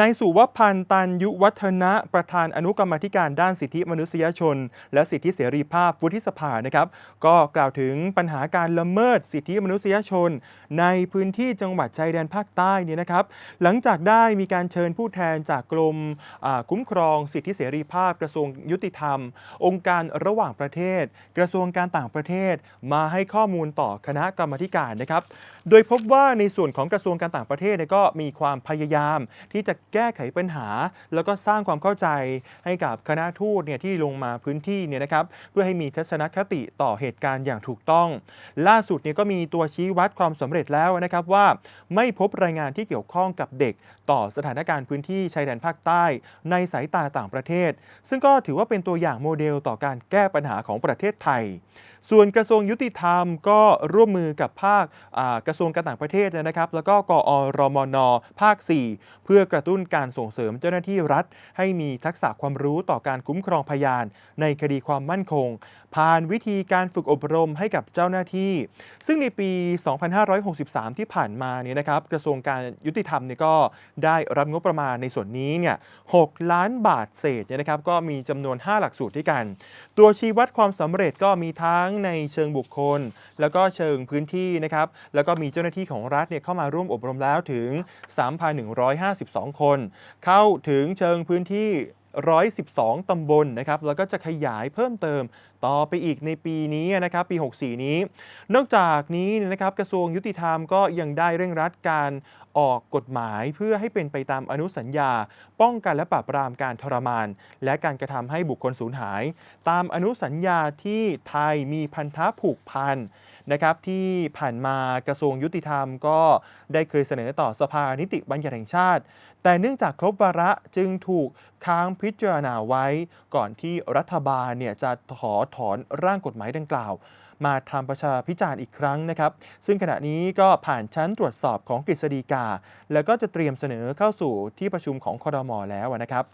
นายสุวพันธ์ตันยุวัฒนะประธานอนุกรรมธิการด้านสิทธิมนุษยชน และสิทธิเสรีภาพวุฒิสภานะครับ ก็กล่าวถึงปัญหาการละเมิดสิทธิมนุษยชน ในพื้นที่จังหวัดชายแดนภาคใต้เนี่ยนะครับ หลังจากได้มีการเชิญผู้แทนจากกรมอ่าคุ้มครอง สิทธิเสรีภาพกระทรวงยุติธรรม องค์การระหว่างประเทศ กระทรวงการต่างประเทศ มาให้ข้อมูลต่อคณะกรรมธิการนะครับ โดยพบว่าในส่วนของกระทรวงการต่างประเทศก็มีความพยายามที่จะแก้ไขปัญหา แล้วก็สร้างความเข้าใจให้กับคณะทูตเนี่ยที่ลงมาพื้นที่เนี่ยนะครับเพื่อให้มีทัศนคติต่อเหตุการณ์อย่างถูกต้อง ล่าสุดเนี่ยก็มีตัวชี้วัดความสำเร็จแล้วนะครับว่า ไม่พบรายงานที่เกี่ยวข้องกับเด็ก ต่อสถานการณ์พื้นที่ชายแดนภาคใต้ ในสายตาต่างประเทศ ซึ่งก็ถือว่าเป็นตัวอย่างโมเดลต่อการแก้ปัญหาของประเทศไทย ส่วนกระทรวงยุติธรรมก็ร่วมมือกับภาคกระทรวงการต่างประเทศนะครับ แล้วก็กอรมน ภาค 4 เพื่อกระตุ้นการส่งเสริมเจ้าหน้าที่รัฐ ให้มีทักษะความรู้ต่อการคุ้มครองพยาน ในคดีความมั่นคง ผ่านวิธีการฝึกอบรมให้กับเจ้าหน้าที่ ซึ่งในปี 2563 ที่ผ่านมาเนี่ยนะครับกระทรวงการยุติธรรมเนี่ยก็ได้รับงบประมาณในส่วนนี้เนี่ย6ล้านบาทเศษเนี่ยนะครับก็มีจำนวน 5 หลักสูตรด้วยกัน ตัวชี้วัดความสำเร็จก็มีทั้งในเชิงบุคคล แล้วก็เชิงพื้นที่นะครับ แล้วก็มีเจ้าหน้าที่ของรัฐเนี่ยเข้ามาร่วมอบรมแล้วถึง 3,152 คน เข้าถึงเชิงพื้นที่ 112 ตำบลนะครับ แล้วก็จะขยายเพิ่มเติม ต่อไปอีกในปีนี้นะครับปี 64 นี้ นอกจากนี้นะครับกระทรวงยุติธรรมก็ยังได้เร่งรัดการออกกฎหมายเพื่อให้เป็นไปตามอนุสัญญา ป้องกันและปราบปรามการทรมาน และการกระทำให้บุคคลสูญหาย ตามอนุสัญญาที่ไทยมีพันธะผูกพันนะครับที่ผ่านมากระทรวงยุติธรรมก็ได้เคยเสนอต่อสภานิติบัญญัติแห่งชาติ แต่เนื่องจากครบวาระจึงถูกค้างพิจารณาไว้ ก่อนที่รัฐบาลเนี่ยจะถอถอนร่างกฎหมายดังกล่าว มาทำประชาพิจารณ์อีกครั้งนะครับ ซึ่งขณะนี้ก็ผ่านชั้นตรวจสอบของกฤษฎีกา แล้วก็จะเตรียมเสนอเข้าสู่ที่ประชุมของคอรมอแล้วนะครับ